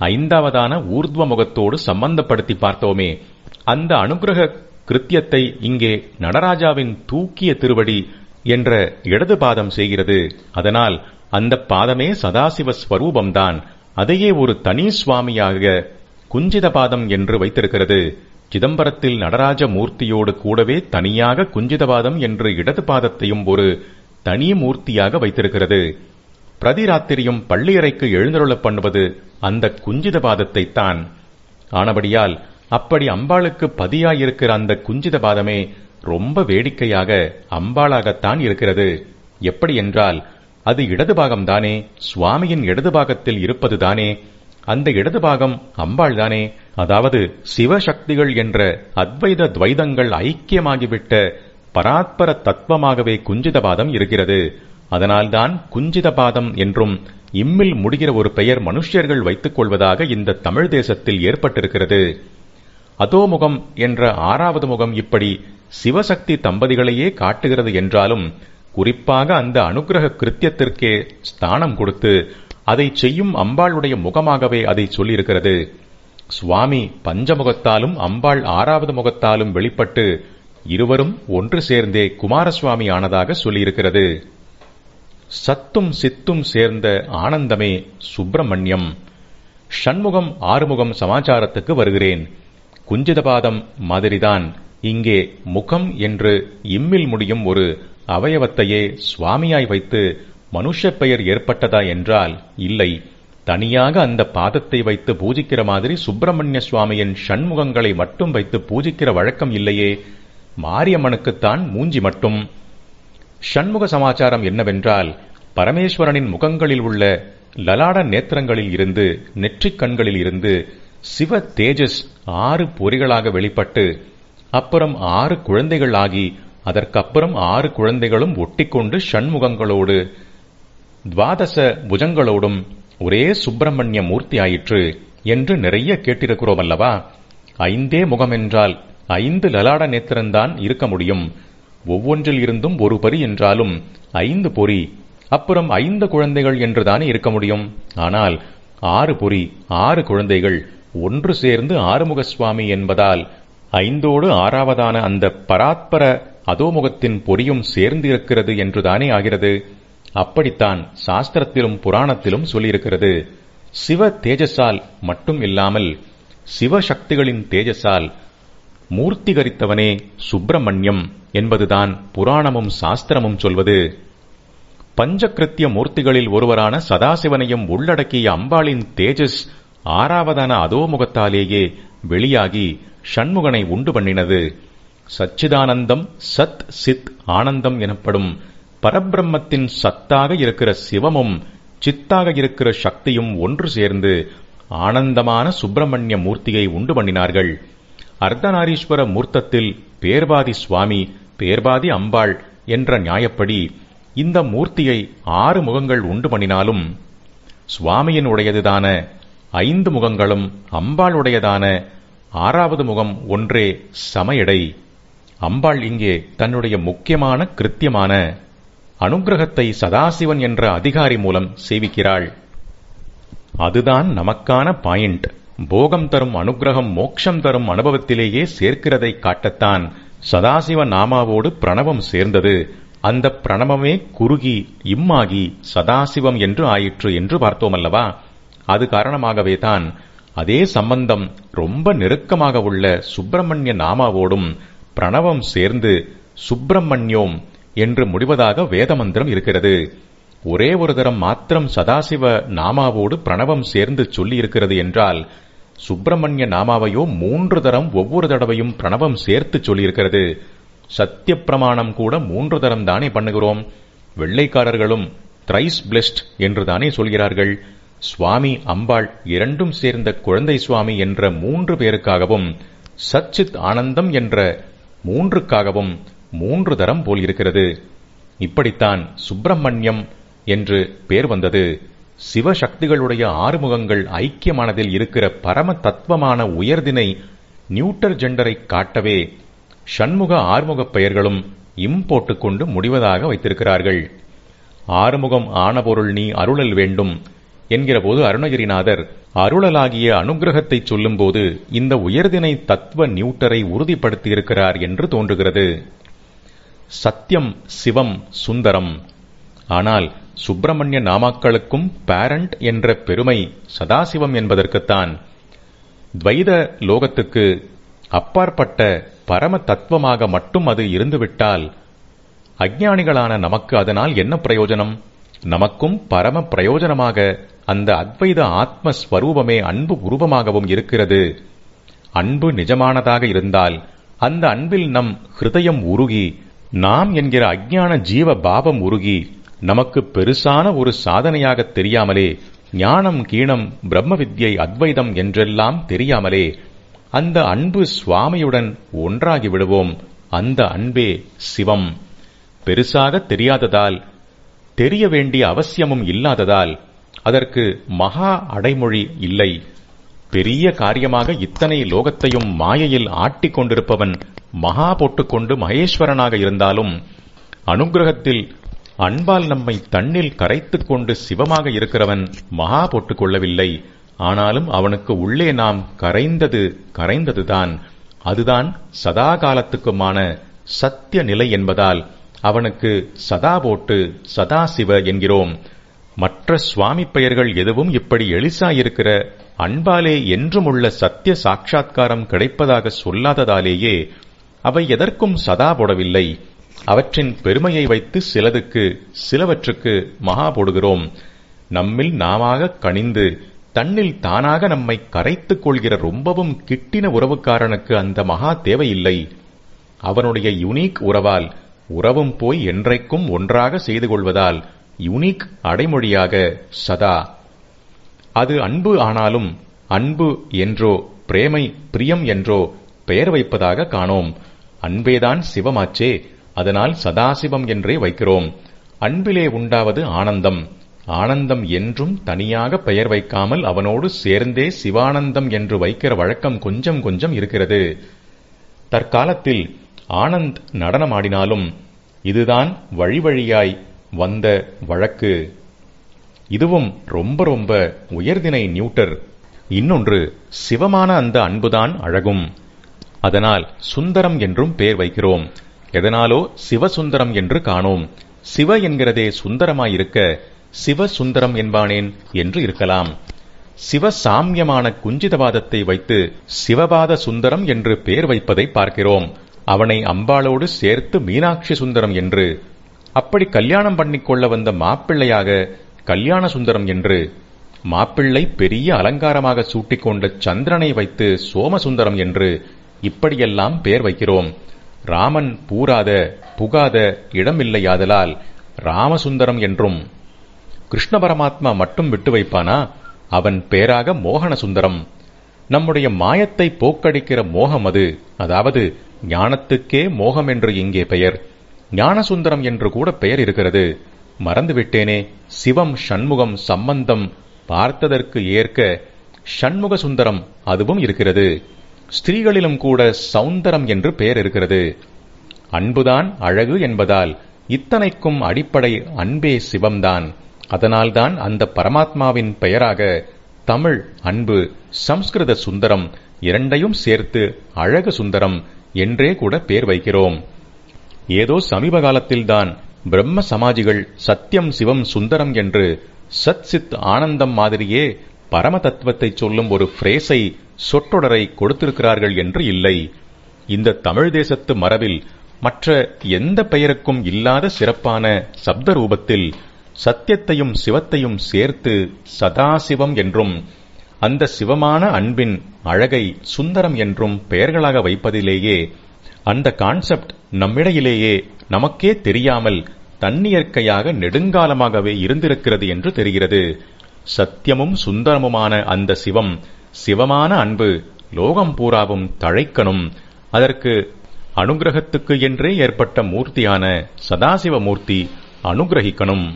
ஐந்தாவதான ஊர்த்வ முகத்தோடு சம்பந்தப்படுத்தி பார்த்தோமே அந்த அனுகிரக கிருத்தியத்தை இங்கே நடராஜாவின் தூக்கிய திருவடி என்ற இடது பாதம் செய்கிறது. அதனால் அந்த பாதமே சதாசிவ ஸ்வரூபம்தான். அதையே ஒரு தனி சுவாமியாக குஞ்சித பாதம் என்று வைத்திருக்கிறது. சிதம்பரத்தில் நடராஜ மூர்த்தியோடு கூடவே தனியாக குஞ்சிதபாதம் என்று இடது பாதத்தையும் ஒரு தனி மூர்த்தியாக வைத்திருக்கிறது. பிரதிராத்திரியும் பள்ளியறைக்கு எழுந்தருளப் பண்ணுவது அந்த குஞ்சித பாதத்தைத்தான் ஆனபடியால் அப்படி அம்பாளுக்கு பதியாயிருக்கிற அந்த குஞ்சித பாதமே ரொம்ப வேடிக்கையாக அம்பாளாகத்தான் இருக்கிறது. எப்படி என்றால் அது இடது பாகம்தானே சுவாமியின் இடது பாகத்தில் இருப்பதுதானே அந்த இடது பாகம் அம்பாள் தானே அதாவது சிவசக்திகள் என்ற அத்வைத துவைதங்கள் ஐக்கியமாகிவிட்ட பராத்பர தத்துவமாகவே குஞ்சிதபாதம் இருக்கிறது. அதனால்தான் குஞ்சிதபாதம் என்றும் இம்மில் முடிகிற ஒரு பெயர் மனுஷ்யர்கள் வைத்துக் கொள்வதாக இந்த தமிழ் தேசத்தில் ஏற்பட்டிருக்கிறது. அதோமுகம் என்ற ஆறாவது முகம் இப்படி சிவசக்தி தம்பதிகளையே காட்டுகிறது என்றாலும் குறிப்பாக அந்த அனுகிரக கிருத்தியத்திற்கே ஸ்தானம் கொடுத்து அதை செய்யும் அம்பாளுடைய முகமாகவே அதை சொல்லியிருக்கிறது. சுவாமி பஞ்சமுகத்தாலும் அம்பாள் ஆறாவது முகத்தாலும் வெளிப்பட்டு இருவரும் ஒன்று சேர்ந்தே குமாரசுவாமி ஆனதாக சொல்லியிருக்கிறது. சத்தும் சித்தும் சேர்ந்த ஆனந்தமே சுப்பிரமணியம். ஷண்முகம் ஆறுமுகம் சமாச்சாரத்துக்கு வருகிறேன். குஞ்சிதபாதம் மாதிரிதான். இங்கே முகம் என்று இம்மில் முடியும் ஒரு அவயவத்தையே சுவாமியாய் வைத்து மனுஷ பெயர் ஏற்பட்டதா என்றால் இல்லை. தனியாக அந்த பாதத்தை வைத்து பூஜிக்கிற மாதிரி சுப்பிரமணிய சுவாமியின் ஷண்முகங்களை மட்டும் வைத்து பூஜிக்கிற வழக்கம் இல்லையே. மாரியம்மனுக்குத்தான் மூஞ்சி மட்டும். ஷண்முக சமாச்சாரம் என்னவென்றால் பரமேஸ்வரனின் முகங்களில் உள்ள லலாட நேத்திரங்களில் இருந்து நெற்றிக் கண்களில் இருந்து சிவ தேஜஸ் ஆறு பொறிகளாக வெளிப்பட்டு அப்புறம் ஆறு குழந்தைகள் ஆகி அதற்கப்புறம் ஆறு குழந்தைகளும் ஒட்டிக்கொண்டு ஷண்முகங்களோடு துவாதச புஜங்களோடும் ஒரே சுப்பிரமணிய மூர்த்தி ஆயிற்று என்று நிறைய கேட்டிருக்கிறோம் அல்லவா ஐந்தே முகம் என்றால் ஐந்து லலாட நேத்திரம்தான் இருக்க முடியும். ஒவ்வொன்றில் இருந்தும் ஒரு பரி என்றாலும் ஐந்து பொறி அப்புறம் ஐந்து குழந்தைகள் என்றுதானே இருக்க முடியும்? ஆனால் ஆறு பொறி ஆறு குழந்தைகள் ஒன்று சேர்ந்து ஆறுமுக சுவாமி என்பதால் ஐந்தோடு ஆறாவதான அந்த பராத்பர அதோமுகத்தின் பொறியும் சேர்ந்து இருக்கிறது என்றுதானே ஆகிறது? அப்படித்தான் சாஸ்திரத்திலும் புராணத்திலும் சொல்லியிருக்கிறது. சிவ தேஜஸால் மட்டும் இல்லாமல் சிவசக்திகளின் தேஜஸால் மூர்த்திகரித்தவனே சுப்பிரமணியம் என்பதுதான் புராணமும் சாஸ்திரமும் சொல்வது. பஞ்சகிருத்திய மூர்த்திகளில் ஒருவரான சதாசிவனையும் உள்ளடக்கிய அம்பாளின் தேஜஸ் ஆறாவதான அதோமுகத்தாலேயே வெளியாகி ஷண்முகனை உண்டு பண்ணினது. சச்சிதானந்தம் சத் சித் ஆனந்தம் எனப்படும் பரபிரம்மத்தின் சத்தாக இருக்கிற சிவமும் சித்தாக இருக்கிற சக்தியும் ஒன்று சேர்ந்து ஆனந்தமான சுப்பிரமணிய மூர்த்தியை உண்டு பண்ணினார்கள். அர்த்தநாரீஸ்வர மூர்த்தத்தில் பேர்பாதி சுவாமி பேர்பாதி அம்பாள் என்ற நியாயப்படி இந்த மூர்த்தியை ஆறு முகங்கள் உண்டு பண்ணினாலும் சுவாமியின் உடையதுதான ஐந்து முகங்களும் அம்பாளுடையதான ஆறாவது முகம் ஒன்றே சம எடை அம்பாள் இங்கே தன்னுடைய முக்கியமான கிருத்தியமான அனுக்கிரகத்தை சதாசிவன் என்ற அதிகாரி மூலம் சேவிக்கிறாள். அதுதான் நமக்கான பாயிண்ட். போகம் தரும் அனுக்கிரகம் மோட்சம் தரும் அனுபவத்திலேயே சேர்க்கிறதை காட்டத்தான் சதாசிவ நாமாவோடு பிரணவம் சேர்ந்தது. அந்த பிரணவமே குறுகி இம்மாகி சதாசிவம் என்று ஆயிற்று என்று பார்த்தோம் அல்லவா அது காரணமாகவே தான் அதே சம்பந்தம் ரொம்ப நெருக்கமாக உள்ள சுப்பிரமணிய நாமாவோடும் பிரணவம் சேர்ந்து சுப்பிரமணியோம் என்று முடிவதாக வேதமந்திரம் இருக்கிறது. ஒரே ஒரு தரம் மாத்திரம் சதாசிவ நாமாவோடு பிரணவம் சேர்ந்து சொல்லி இருக்கிறது என்றால் சுப்பிரமணிய நாமாவையோ மூன்று தரம் ஒவ்வொரு தடவையும் பிரணவம் சேர்த்து சொல்லியிருக்கிறது. சத்திய பிரமாணம் கூட மூன்று தரம் தானே பண்ணுகிறோம். வெள்ளைக்காரர்களும் த்ரைஸ் பிளெஸ்ட் என்று தானே சொல்கிறார்கள். சுவாமி அம்பாள் இரண்டும் சேர்ந்த குழந்தை சுவாமி என்ற மூன்று பேருக்காகவும் சச்சித் ஆனந்தம் என்ற மூன்றுக்காகவும் மூன்று தரம் போல் இருக்கிறது இப்படித்தான் சுப்பிரமணியம் என்று பேர் வந்தது. சிவசக்திகளுடைய ஆறுமுகங்கள் ஐக்கியமானதில் இருக்கிற பரம தத்துவமான உயர்தினை நியூட்டர் ஜெண்டரை காட்டவே ஷண்முக ஆறுமுகப் பெயர்களும் இம் போட்டுக்கொண்டு முடிவதாக வைத்திருக்கிறார்கள். ஆறுமுகம் ஆன பொருள் நீ அருளல் வேண்டும் என்கிறபோது அருணகிரிநாதர் அருளலாகிய அனுக்கிரகத்தை சொல்லும்போது இந்த உயர்தினை தத்துவ நியூட்டரை உறுதிப்படுத்தியிருக்கிறார் என்று தோன்றுகிறது. சத்தியம் சிவம் சுந்தரம். ஆனால் சுப்பிரமணிய நாமாக்களுக்கும் பேரண்ட் என்ற பெருமை சதாசிவம் என்பதற்குத்தான் துவைத லோகத்துக்கு அப்பாற்பட்ட பரம தத்துவமாக மட்டும் அது இருந்துவிட்டால் அஜ்ஞானிகளான நமக்கு அதனால் என்ன பிரயோஜனம்? நமக்கும் பரம பிரயோஜனமாக அந்த அத்வைத ஆத்ம ஸ்வரூபமே அன்பு உருவமாகவும் இருக்கிறது. அன்பு நிஜமானதாக இருந்தால் அந்த அன்பில் நம் ஹிருதயம் உருகி நாம் என்கிற அஜ்ஞான ஜீவ பாவம் உருகி நமக்கு பெருசான ஒரு சாதனையாக தெரியாமலே ஞானம் கீணம் பிரம்ம வித்யை அத்வைதம் என்றெல்லாம் தெரியாமலே அந்த அன்பு சுவாமியுடன் ஒன்றாகி விடுவோம். அந்த அன்பே சிவம். பெருசாக தெரியாததால் தெரிய வேண்டிய அவசியமும் இல்லாததால் அதற்கு மகா அடைமொழி இல்லை. பெரிய காரியமாக இத்தனை லோகத்தையும் மாயையில் ஆட்டிக் கொண்டிருப்பவன் மகா போட்டுக்கொண்டு மகேஸ்வரனாக இருந்தாலும் அனுக்கிரகத்தில் அன்பால் நம்மை தண்ணில் கரைத்துக் கொண்டு சிவமாக இருக்கிறவன் மகா போட்டுக் கொள்ளவில்லை. ஆனாலும் அவனுக்கு உள்ளே நாம் கரைந்தது கரைந்ததுதான். அதுதான் சதா காலத்துக்குமான சத்திய நிலை என்பதால் அவனுக்கு சதா போட்டு சதா சிவ என்கிறோம். மற்ற சுவாமி பெயர்கள் எதுவும் இப்படி எளிசாயிருக்கிற அன்பாலே என்றும் உள்ள சத்திய சாட்சா்காரம் கிடைப்பதாக சொல்லாததாலேயே அவை எதற்கும் சதா போடவில்லை. அவற்றின் பெருமையை வைத்து சிலதுக்கு சிலவற்றுக்கு மகா போடுகிறோம். நம்மில் நாமாக கணிந்து தன்னில் தானாக நம்மை கரைத்துக் கொள்கிற ரொம்பவும் கிட்டின உறவுக்காரனுக்கு அந்த மகா தேவையில்லை. அவனுடைய யுனீக் உறவால் உறவும் போய் என்றைக்கும் ஒன்றாக செய்து கொள்வதால் யுனீக் அடைமொழியாக சதா. அது அன்பு ஆனாலும் அன்பு என்றோ பிரேமை பிரியம் என்றோ பெயர் வைப்பதாக காணோம். அன்பேதான் சிவமாச்சே அதனால் சதாசிவம் என்றே வைக்கிறோம். அன்பிலே உண்டாவது ஆனந்தம். ஆனந்தம் என்றும் தனியாக பெயர் வைக்காமல் அவனோடு சேர்ந்தே சிவானந்தம் என்று வைக்கிற வழக்கம் கொஞ்சம் கொஞ்சம் இருக்கிறது. தற்காலத்தில் ஆனந்த் நடனமாடினாலும் இதுதான் வழி வழியாய் வந்த வழக்கு. இதுவும் ரொம்ப ரொம்ப உயர்தினை நியூட்டர். இன்னொன்று சிவமான அந்த அன்புதான் அழகும். அதனால் சுந்தரம் என்றும் பெயர் வைக்கிறோம். எதனாலோ சிவசுந்தரம் என்று காணோம். சிவ என்கிறதே சுந்தரமாயிருக்க சிவசுந்தரம் என்பானேன் என்று இருக்கலாம். சிவசாமியமான குஞ்சிதவாதத்தை வைத்து சிவபாத சுந்தரம் என்று பெயர் வைப்பதை பார்க்கிறோம். அவனை அம்பாளோடு சேர்த்து மீனாட்சி சுந்தரம் என்று. அப்படி கல்யாணம் பண்ணிக்கொள்ள வந்த மாப்பிள்ளையாக கல்யாண சுந்தரம் என்று. மாப்பிள்ளை பெரிய அலங்காரமாக சூட்டிக்கொண்ட சந்திரனை வைத்து சோமசுந்தரம் என்று. இப்படியெல்லாம் பெயர் வைக்கிறோம். ராமன் பூராத புகாத இடமில்லையாதலால் ராமசுந்தரம் என்றும் கிருஷ்ண பரமாத்மா மட்டும் விட்டு வைப்பானா? அவன் பேராக மோகன சுந்தரம் நம்முடைய மாயத்தை போக்கடிக்கிற மோகம் அது. அதாவது ஞானத்துக்கே மோகம் என்று இங்கே பெயர். ஞானசுந்தரம் என்று கூட பெயர் இருக்கிறது. மறந்துவிட்டேனே சிவம் சண்முகம் சம்பந்தம் பார்த்ததற்கு ஏற்க சண்முக சுந்தரம் அதுவும் இருக்கிறது. ஸ்திரீகளிலும் கூட சௌந்தரம் என்று பெயர் இருக்கிறது. அன்புதான் அழகு என்பதால் இத்தனைக்கும் அடிப்படை அன்பே சிவம்தான். அதனால்தான் அந்த பரமாத்மாவின் பெயராக தமிழ் அன்பு சம்ஸ்கிருத சுந்தரம் இரண்டையும் சேர்த்து அழகு சுந்தரம் என்றே கூட பேர் வைக்கிறோம். ஏதோ சமீப காலத்தில்தான் பிரம்ம சமாஜிகள் சத்தியம் சிவம் சுந்தரம் என்று சத் சித் ஆனந்தம் மாதிரியே பரம தத்துவத்தை சொல்லும் ஒரு பிரேசை சொற்றொடரை கொடுத்திருக்கிறார்கள் என்று இல்லை. இந்த தமிழ் தேசத்து மரபில் மற்ற எந்த பெயருக்கும் இல்லாத சிறப்பான சப்த ரூபத்தில் சத்தியத்தையும் சிவத்தையும் சேர்த்து சதாசிவம் என்றும் அந்த சிவமான அன்பின் அழகை சுந்தரம் என்றும் பெயர்களாக வைப்பதிலேயே அந்த கான்செப்ட் நம்மிடையிலேயே நமக்கே தெரியாமல் தன்னியற்கையாக நெடுங்காலமாகவே இருந்திருக்கிறது என்று தெரிகிறது. சத்தியமும் சுந்தரமுமான அந்த சிவம் சிவமான அன்பு லோகம் பூராவும் தழைக்கணும். அதற்கு அனுகிரகத்துக்கு என்றே ஏற்பட்ட மூர்த்தியான சதாசிவ மூர்த்தி அனுகிரகிக்கணும்.